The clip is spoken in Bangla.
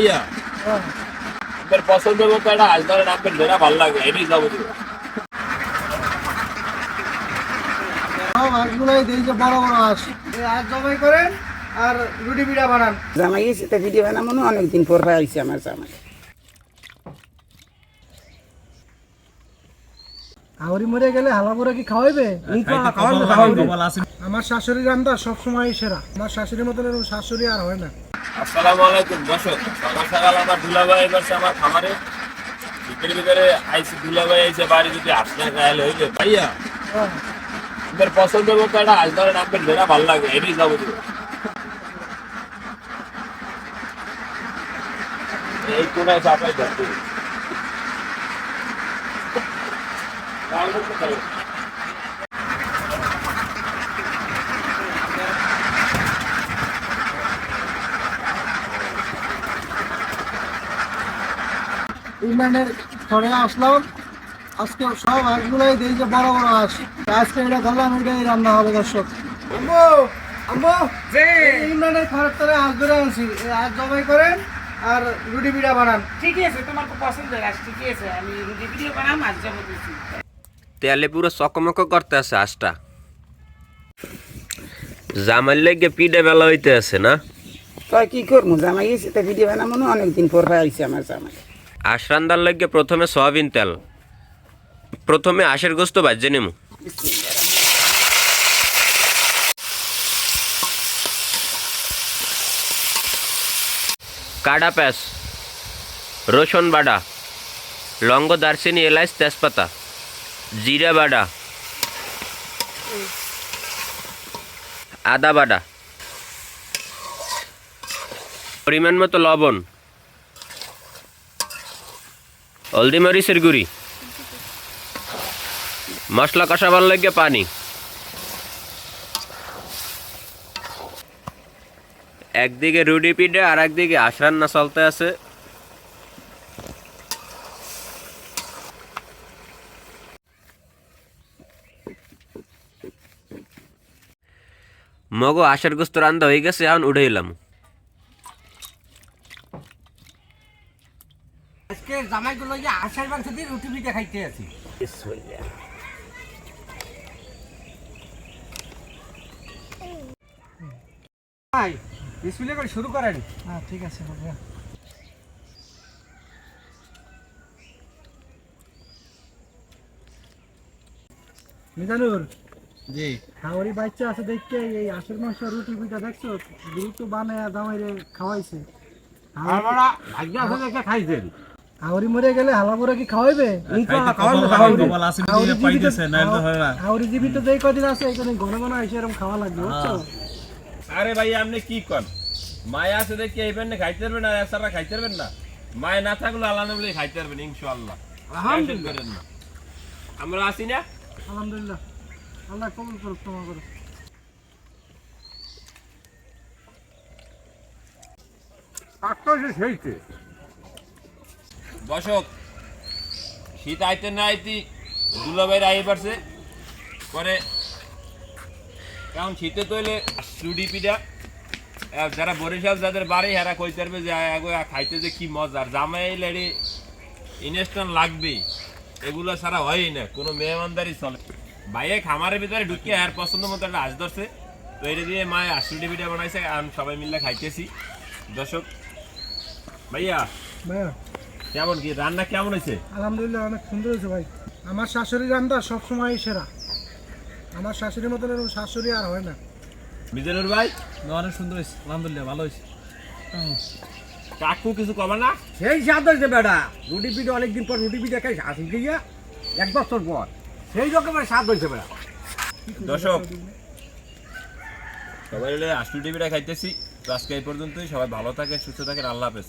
ভাইয়া। আপনার পছন্দের মতো একটা যেটা ভালো এটাই যাব সব হাঁসগুলোই যে বড় বড় হাঁস এই হাঁস করেন আর রুটি পিঠা বানান। জামাই গেছে তা ভিডিও বানাবো না অনেকদিন পর পাইছে আমার জামাই। মরে গেলে হালাপুরা কি খাওয়াইবে? আমার শাশুড়ি রান্না সবসময় সেরা। আমার শাশুড়ির মতন এরকম শাশুড়ি আর হয় না। আসসালামু আলাইকুম দর্শক সকাল সকাল আমার দুলাভাই এসে আমার খামারে। ভিতরে ভিতরে আইসি, দুলাভাই এসে বাড়ি যদি আসলে গায়ে হইবে। ভাইয়া, আপনার পছন্দের মতো একটা ধরেন আপনার যেটা ভালো লাগে, এটাই যাব এই কোনায় চাপাই ধরতে হবে। তাহলে তো খাবে। ইংল্যান্ডের ঘরে আসলাম। আজকে সব হাঁসগুলোই দেখি যে বড় বড় হাঁস। আজকে এটা ধরলাম এটাই রান্না হবে দর্শক। আম্মু আম্মু ইংল্যান্ডের ঘরের তলে হাঁস ধরে আনছি। এই হাঁস জবাই করেন আর রুটি পিঠা বানান। ঠিকই আছে তোমার খুব পছন্দের আজ ঠিকই আছে। আমি রুটি ভিডিও বানাম দিচ্ছি তেলে পুরো চকমক করতে আছে আশটা জামার লেগে পিঠে বেলা হইতে আছে না? তাই কি করব জামাই গেছে তা ভিডিও বানাবো না অনেকদিন পর পাইছে আমার জামাই। আশরান্দার লেগে প্রথমে সয়াবিন তেল। প্রথমে আশের গোস্ত বাজে নেমু। কাডা প্যাস রসুন বাডা, লঙ্গ দারচিনি এলাচ তেজপাতা, জিরা বাডা, আদা বাডা। পরিমাণ মতো লবণ। হলদি মরিচের গুঁড়ি। মশলা কষাবার লাগে পানি। একদিকে রুটি পিঠে আর একদিকে আশ রান্না চলতে আছে। মগো আশার গোস্ত রান্দা হয়ে গেছে, এখন উঠে এলাম। আজকে জামাইগুলো যে আষাঢ় মাংস দিয়ে রুটি পিঠা খাইতে আছি। ভাই বিসমিল্লাহ করে শুরু করেন। হ্যাঁ ঠিক আছে বাবা। মিজানুর জি। খাওয়ারি বাচ্চা আছে দেখতে এই আশের মাংস রুটি পিঠা দেখছ? দ্রুত বানায় জামাইরে খাওয়াইছে। আমরা ভাগ্য আছে দেখে খাইছেন। হাওড়ি মরে গেলে হালাপুরা কি খাওয়াইবে? হাওড়ি জীবিত যেই কদিন আছে এই কদিন ঘন ঘন এসে এরকম খাওয়া লাগবে বুঝছ? আরে ভাই আপনি কি কন? মায়া আছে দেখি এই পেনে খাইতে পারবেন আর এসারা খাইতে পারবেন না? মায় না থাকলে আল্লাহ বলে খাইতে পারবেন ইনশাআল্লাহ। না। আমরা আছি না? আলহামদুলিল্লাহ। আল্লাহ কবুল করুক তোমার করে আটটা কাকটা সেইতে। দর্শক, শীত আইতে না আইতি দুলাভাইয়ের আই পারছে পরে কারণ শীতে তৈলে চুডি পিঠা। যারা বরিশাল, যাদের বাড়ি, হেরা কইতে পারবে যে খাইতে যে কি মজার জামাই লেডি ইনস্ট্যান্ট লাগবেই। এগুলো ছাড়া হয়ই না, কোনো মেহমানদারি চলে ভাইয়ে খামারের ভিতরে ঢুকিয়ে আর পছন্দ মতো একটা হাঁস ধরছে। তো এটা দিয়ে মায়ে আশুটি পিঠা বানাইছে, আর সবাই মিলে খাইতেছি। দর্শক, ভাইয়া ভাইয়া কেমন কি? রান্না কেমন হয়েছে? আলহামদুলিল্লাহ অনেক সুন্দর হয়েছে ভাই। আমার শাশুড়ি রান্না সবসময় সেরা। আমার শাশুড়ির মতন এরকম শাশুড়ি আর হয় না। মিজানুর ভাই? অনেক সুন্দর হয়েছে। আলহামদুলিল্লাহ ভালো হয়েছে। কাকু কিছু কমে না? সেই স্বাদ হয়েছে বেটা। রুটি পিঠে অনেকদিন পর রুটি পিঠে খাই আসি গিয়া এক বছর পর। সেই রকমের স্বাদ হয়েছে বেটা। দর্শক সবাই মিলে আষ্টু টিভিটা খাইতেছি। তো আজকে এই পর্যন্তই। সবাই ভালো থাকে সুস্থ থাকেন। আল্লাহ হাফেজ।